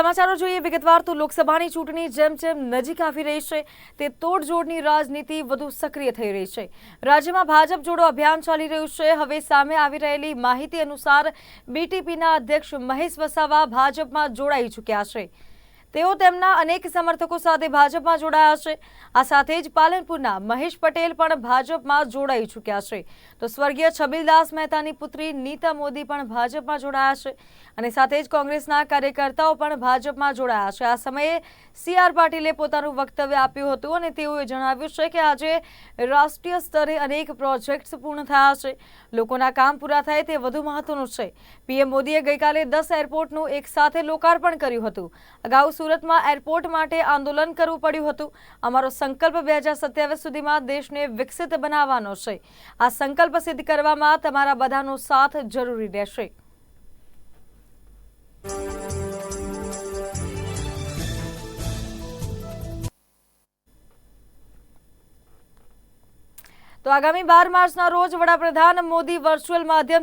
સમાચારો જોઈએ. વિગતવાર તો લોકસભાની ચૂંટણી જેમ જેમ નજીક આવી રહી છે, તે તોડજોડની રાજનીતિ વધુ સક્રિય થઈ રહી છે. રાજ્યમાં ભાજપ જોડો અભિયાન ચાલી રહ્યું છે. હવે સામે આવી રહેલી માહિતી અનુસાર બીટીપીના અધ્યક્ષ મહેશ વસાવા ભાજપમાં જોડાઈ ચૂક્યા છે. તેઓ તેમના અનેક સમર્થકો સાથે ભાજપમાં જોડાયા છે. આ સાથે જ પાલનપુરના મહેશ પટેલ પણ ભાજપમાં જોડાઈ ચૂક્યા છે. તો સ્વર્ગીય છબીલદાસ મહેતાની પુત્રી નીતા મોદી પણ ભાજપમાં જોડાયા છે અને સાથે જ કોંગ્રેસના કાર્યકર્તાઓ પણ ભાજપમાં જોડાયા છે. આ સમયે સી આર પાટીલે પોતાનું વક્તવ્ય આપ્યું હતું અને તેઓએ જણાવ્યું છે કે આજે રાષ્ટ્રીય સ્તરે અનેક પ્રોજેક્ટ્સ પૂર્ણ થયા છે. લોકોના કામ પૂરા થાય તે વધુ મહત્વનું છે. પીએમ મોદીએ ગઈકાલે દસ એરપોર્ટનું એક સાથે લોકાર્પણ કર્યું હતું. અગાઉ સુરતમાં એરપોર્ટ માટે આંદોલન કરવું પડ્યું હતું. અમારો સંકલ્પ બે હજાર સત્યાવીસ સુધીમાં દેશને વિકસિત બનાવવાનો છે. આ સંકલ્પ સિદ્ધ કરવામાં તમારા બધાનો સાથ જરૂરી રહેશે. તો આગામી બાર માર્ચના રોજ વડાપ્રધાન મોદી વર્ચ્યુઅલ માધ્યમથી